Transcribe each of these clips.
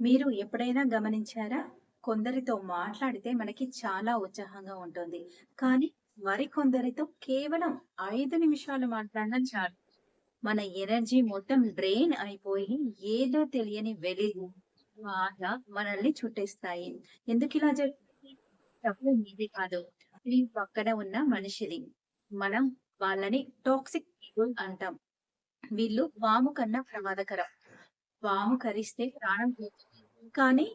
మీరు ఎప్పుడైనా గమనించారా? కొందరితో మాట్లాడితే మనకి చాలా ఉత్సాహంగా ఉంటుంది. కానీ మరికొందరితో కేవలం ఐదు నిమిషాలు మాట్లాడడం చాలు. మన ఎనర్జీ మొత్తం డ్రెయిన్ అయిపోయి ఏదో తెలియని వెలుగు బాగా మనల్ని చుట్టేస్తాయి. ఎందుకు జరుగుతుంది? తప్పు మీది కాదు. మీ పక్కన ఉన్న మనిషిది. మనం వాళ్ళని టాక్సిక్ పీపుల్ అంటాం. వీళ్ళు వాము కన్నా ప్రమాదకరం. వాము కరిస్తే ప్రాణం పోతుంది. కానీ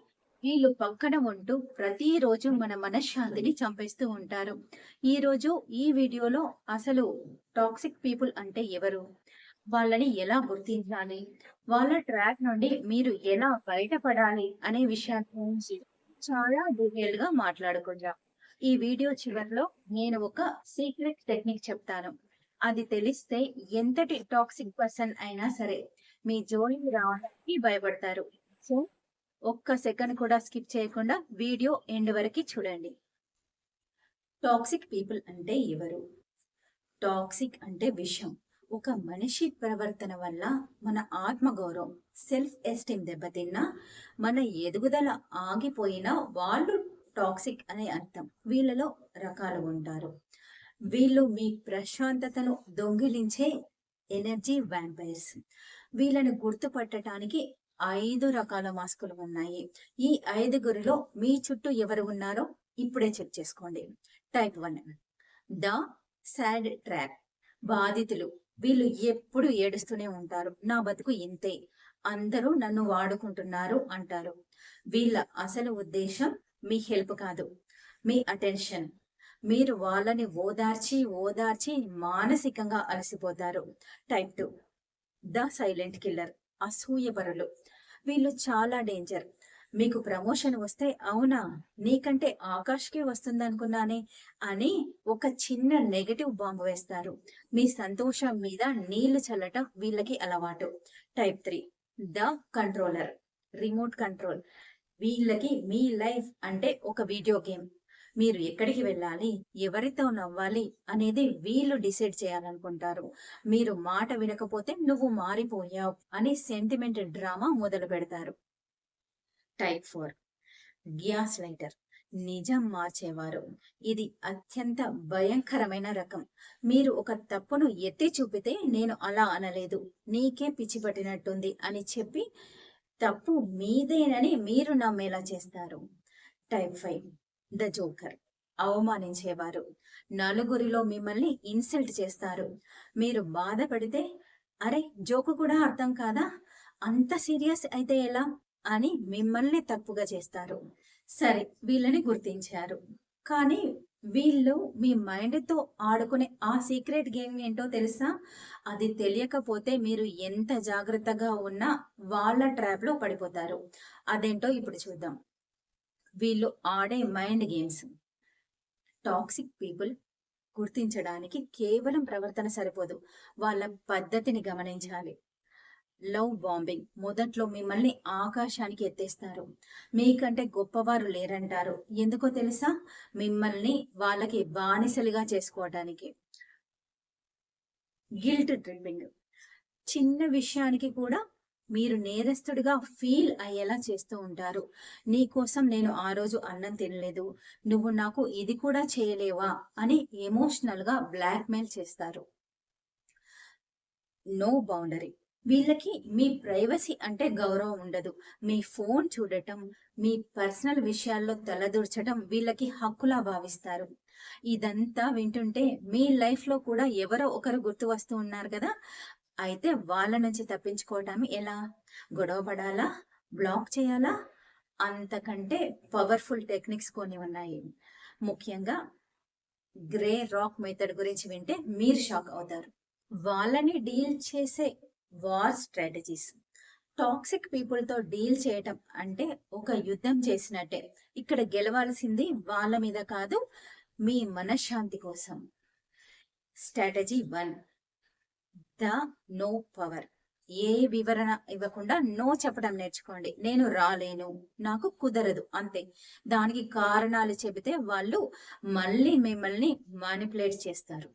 వీళ్ళు పక్కన ఉంటూ ప్రతిరోజు మన మనశ్శాంతిని చంపేస్తూ ఉంటారు. ఈరోజు ఈ వీడియోలో అసలు టాక్సిక్ పీపుల్ అంటే ఎవరు? వాళ్ళని ఎలా గుర్తించాలి? వాళ్ళ ట్రాక్ నుండి మీరు ఎలా బయటపడాలి? అనే విషయాల గురించి చాలా డీటెయిల్గా మాట్లాడుకుందాం. ఈ వీడియో చివరిలో నేను ఒక సీక్రెట్ టెక్నిక్ చెప్తాను. అది తెలిస్తే ఎంతటి టాక్సిక్ పర్సన్ అయినా సరే మీ జోలికి రావడానికి భయపడతారు. సో ఒక్క సెకండ్ కూడా స్కిప్ చేయకుండా వీడియో ఎండ్ వరకు చూడండి. టాక్సిక్ పీపుల్ అంటే ఎవరు? టాక్సిక్ అంటే విషయం ఒక మనిషి ప్రవర్తన వల్ల మన ఆత్మగౌరవం, సెల్ఫ్ ఎస్టీమ్ దెబ్బతిన్నా, మన ఎదుగుదల ఆగిపోయినా వాళ్ళు టాక్సిక్ అనే అర్థం. వీళ్ళలో రకాలు ఉంటారు. వీళ్ళు మీ ప్రశాంతతను దొంగిలించే ఎనర్జీ వ్యాంపైర్స్. వీళ్ళని గుర్తుపట్టటానికి ఐదు రకాల మాస్కులు ఉన్నాయి. ఈ ఐదుగురిలో మీ చుట్టూ ఎవరు ఉన్నారో ఇప్పుడే చెక్ చేసుకోండి. Type one the sad trap బాధితులు వీళ్ళు ఎప్పుడు ఏడుస్తూనే ఉంటారు. నా బతుకు ఇంతే అందరూ నన్ను వాడుకుంటున్నారు అంటారు. వీళ్ళ అసలు ఉద్దేశం మీ హెల్ప్ కాదు, మీ అటెన్షన్. మీరు వాళ్ళని ఓదార్చి ఓదార్చి మానసికంగా అలసిపోతారు. Type two the silent killer అసూయపరులు వీళ్ళు చాలా డేంజర్. మీకు ప్రమోషన్ వస్తే అవునా నీకంటే ఆకాష్కే వస్తుందనుకున్నానే అని ఒక చిన్న నెగటివ్ బాంబు వేస్తారు. మీ సంతోషం మీద నీళ్ళు చల్లటం వీళ్ళకి అలవాటు. Type three the controller remote control వీళ్ళకి మీ లైఫ్ అంటే ఒక వీడియో గేమ్. మీరు ఎక్కడికి వెళ్ళాలి, ఎవరితో నవ్వాలి అనేది వీళ్ళు డిసైడ్ చేయాలనుకుంటారు. మీరు మాట వినకపోతే నువ్వు మారిపోయావు అని సెంటిమెంట్ డ్రామా మొదలు పెడతారు. టైప్ ఫోర్ గ్యాస్ లైటర్ నిజం మార్చేవారు. ఇది అత్యంత భయంకరమైన రకం. మీరు ఒక తప్పును ఎత్తి చూపితే నేను అలా అనలేదు, నీకే పిచ్చి పట్టినట్టుంది అని చెప్పి తప్పు మీదేనని మీరు నమ్మేలా చేస్తారు. టైప్ ఫైవ్ ద జోకర్ అవమానించేవారు. నలుగురిలో మిమ్మల్ని ఇన్సల్ట్ చేస్తారు. మీరు బాధపడితే అరే జోకు కూడా అర్థం కాదా అంత సీరియస్ అయితే ఎలా అని మిమ్మల్ని తప్పుగా చేస్తారు. సరే వీళ్ళని గుర్తించారు. కానీ వీళ్ళు మీ మైండ్తో ఆడుకునే ఆ సీక్రెట్ గేమ్ ఏంటో తెలుసా? అది తెలియకపోతే మీరు ఎంత జాగ్రత్తగా ఉన్నా వాళ్ళ ట్రాప్లో పడిపోతారు. అదేంటో ఇప్పుడు చూద్దాం. వీళ్ళు ఆడే మైండ్ గేమ్స్. టాక్సిక్ పీపుల్ గుర్తించడానికి కేవలం ప్రవర్తన సరిపోదు. వాళ్ళ పద్ధతిని గమనించాలి. లవ్ బాంబింగ్ మొదట్లో మిమ్మల్ని ఆకాశానికి ఎత్తేస్తారు. మీకంటే గొప్పవారు లేరంటారు. ఎందుకో తెలుసా? మిమ్మల్ని వాళ్ళకి బానిసలుగా చేసుకోవటానికి. గిల్ట్ ట్రిప్పింగ్ చిన్న విషయానికి కూడా మీరు నేరస్తుడిగా ఫీల్ అయ్యేలా చేస్తూ ఉంటారు. నీకోసం నేను ఆ రోజు అన్నం తినలేదు. నువ్వు నాకు ఇది కూడా చేయలేవా అని ఎమోషనల్గా బ్లాక్మెయిల్ చేస్తారు. నో బౌండరీ వీళ్ళకి మీ ప్రైవసీ అంటే గౌరవం ఉండదు. మీ ఫోన్ చూడటం, మీ పర్సనల్ విషయాల్లో తలదూర్చడం వీళ్ళకి హక్కులా భావిస్తారు. ఇదంతా వింటుంటే మీ లైఫ్లో కూడా ఎవరో ఒకరు గుర్తు వస్తూ ఉన్నారు కదా అయితే వాళ్ళ నుంచి తప్పించుకోవటం ఎలా? గొడవ పడాలా? బ్లాక్ చేయాలా? అంతకంటే పవర్ఫుల్ టెక్నిక్స్ కొన్ని ఉన్నాయి. ముఖ్యంగా గ్రే రాక్ మెథడ్ గురించి వింటే మీరు షాక్ అవుతారు. వాళ్ళని డీల్ చేసే వార్ స్ట్రాటజీస్ టాక్సిక్ పీపుల్తో డీల్ చేయటం అంటే ఒక యుద్ధం చేసినట్టే. ఇక్కడ గెలవాల్సింది వాళ్ళ మీద కాదు మీ మనశ్శాంతి కోసం. Strategy one the no power ఏ వివరణ ఇవ్వకుండా నో చెప్పడం నేర్చుకోండి. నేను రాలేను, నాకు కుదరదు అంతే. దానికి కారణాలు చెబితే వాళ్ళు మళ్ళీ మిమ్మల్ని మానిపులేట్ చేస్తారు.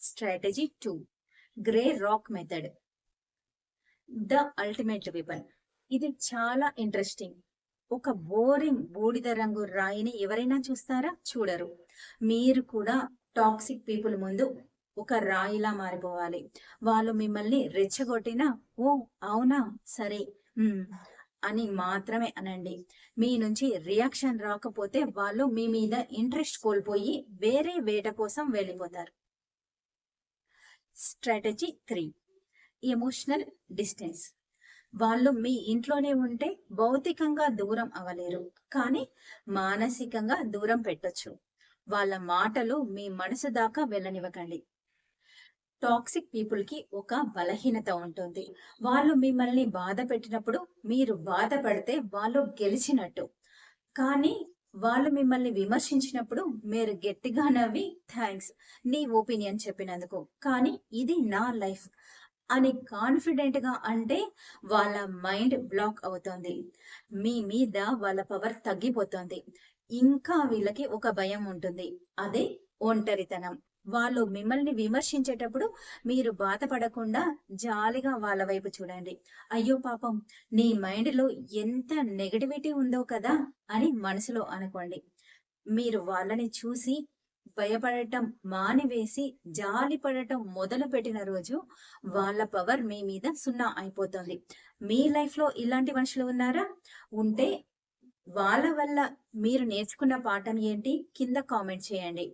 Strategy two grey rock method the ultimate weapon ఇది చాలా ఇంట్రెస్టింగ్. ఒక బోరింగ్ బూడిద రంగు రాయిని ఎవరైనా చూస్తారా? చూడరు. మీరు కూడా టాక్సిక్ పీపుల్ ముందు ఒక రాయిలా మారిపోవాలి. వాళ్ళు మిమ్మల్ని రెచ్చగొట్టినా, ఓ అవునా? సరే. అని మాత్రమే అనండి. మీ నుంచి రియాక్షన్ రాకపోతే వాళ్ళు మీ మీద ఇంట్రెస్ట్ కోల్పోయి వేరే వేట కోసం వెళ్ళిపోతారు. Strategy three emotional distance. వాళ్ళు మీ ఇంట్లోనే ఉంటే భౌతికంగా దూరం అవ్వలేరు. కానీ మానసికంగా దూరం పెట్టొచ్చు. వాళ్ళ మాటలు మీ మనసు దాకా వెళ్ళనివ్వకండి. టాక్సిక్ పీపుల్‌కి ఒక బలహీనత ఉంటుంది. వాళ్ళు మిమ్మల్ని బాధ పెట్టినప్పుడు మీరు బాధపడితే వాళ్ళు గెలిచినట్టు. కానీ వాళ్ళు మిమ్మల్ని విమర్శించినప్పుడు మీరు గట్టిగా నవ్వి థ్యాంక్స్ నీ ఒపీనియన్ చెప్పినందుకు. కానీ ఇది నా లైఫ్ అని కాన్ఫిడెంట్‌గా అంటే వాళ్ళ మైండ్ బ్లాక్ అవుతుంది మీ మీద వాళ్ళ పవర్ తగ్గిపోతుంది ఇంకా వీళ్ళకి ఒక భయం ఉంటుంది. అదే ఒంటరితనం. వాళ్ళు మిమ్మల్ని విమర్శించేటప్పుడు మీరు బాధపడకుండా జాలిగా వాళ్ళ వైపు చూడండి. అయ్యో పాపం! నీ మైండ్‌లో ఎంత నెగటివిటీ ఉందో కదా! అని మనసులో అనుకోండి. మీరు వాళ్ళని చూసి భయపడటం మానివేసి జాలిపడటం మొదలుపెట్టిన రోజు వాళ్ళ పవర్ మీ మీద సున్నా అయిపోతుంది. మీ లైఫ్‌లో ఇలాంటి మనుషులు ఉన్నారా? ఉంటే వాళ్ళ వల్ల మీరు నేర్చుకున్న పాఠం ఏంటి? కింద కామెంట్ చేయండి.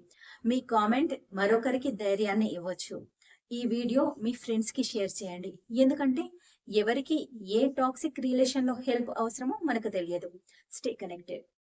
మీ కామెంట్ మరొకరికి ధైర్యాన్ని ఇవ్వచ్చు ఈ వీడియో మీ ఫ్రెండ్స్‌కి షేర్ చేయండి. ఎందుకంటే ఎవరికి ఏ టాక్సిక్ రిలేషన్‌లో హెల్ప్ అవసరమో మనకు తెలియదు. Stay connected.